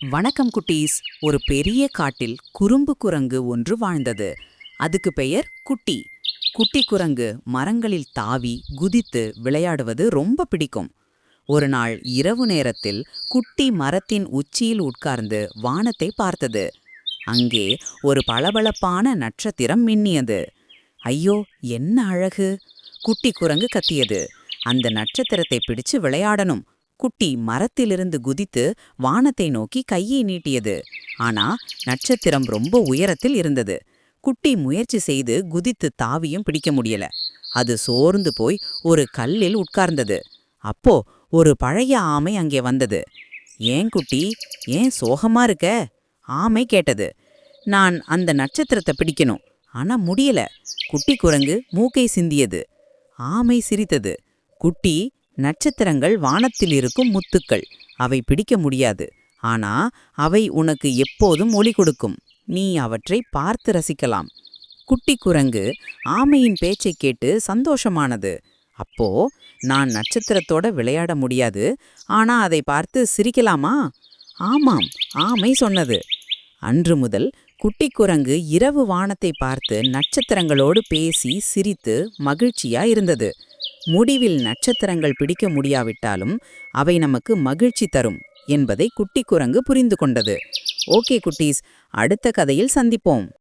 வணக்கம் குட்டீஸ். ஒரு பெரிய காட்டில் குறும்பு குரங்கு ஒன்று வாழ்ந்தது. அதுக்கு பெயர் குட்டி. குட்டி குரங்கு மரங்களில் தாவி குதித்து விளையாடுவது ரொம்ப பிடிக்கும். ஒரு நாள் இரவு நேரத்தில் குட்டி மரத்தின் உச்சியில் உட்கார்ந்து வானத்தை பார்த்தது. அங்கே ஒரு பளபளப்பான நட்சத்திரம் மின்னியது. ஐயோ என்ன அழகு! குட்டி குரங்கு கத்தியது. அந்த நட்சத்திரத்தை பிடிச்சு விளையாடணும். குட்டி மரத்திலிருந்து குதித்து வானத்தை நோக்கி கையை நீட்டியது. ஆனா நட்சத்திரம் ரொம்ப உயரத்தில் இருந்தது. குட்டி முயற்சி செய்து குதித்து தாவியும் பிடிக்க முடியல. அது சோர்ந்து போய் ஒரு கல்லில் உட்கார்ந்தது. அப்போ ஒரு பழைய ஆமை அங்கே வந்தது. ஏன் குட்டி? ஏன் சோகமா இருக்க? ஆமை கேட்டது. நான் அந்த நட்சத்திரத்தை பிடிக்கணும். ஆனா முடியல. குட்டி குரங்கு மூக்கை சிந்தியது. ஆமை சிரித்தது. குட்டி நட்சத்திரங்கள் வானத்தில் இருக்கும் முத்துக்கள். அவை பிடிக்க முடியாது. ஆனா அவை உனக்கு எப்போதும் ஒளி கொடுக்கும். நீ அவற்றை பார்த்து ரசிக்கலாம். குட்டி குரங்கு ஆமையின் பேச்சைக் கேட்டு சந்தோஷமானது. அப்போ நான் நட்சத்திரத்தோட விளையாட முடியாது. ஆனா அதை பார்த்து சிரிக்கலாமா? ஆமாம் ஆமை சொன்னது. அன்று முதல் குட்டி குரங்கு இரவு வானத்தை பார்த்து நட்சத்திரங்களோடு பேசி சிரித்து மகிழ்ச்சியா இருந்தது. முடிவில் நட்சத்திரங்கள் பிடிக்க முடியாவிட்டாலும் அவை நமக்கு மகிழ்ச்சி தரும் என்பதை குட்டி குரங்கு புரிந்து கொண்டது. ஓகே குட்டீஸ் அடுத்த கதையில் சந்திப்போம்.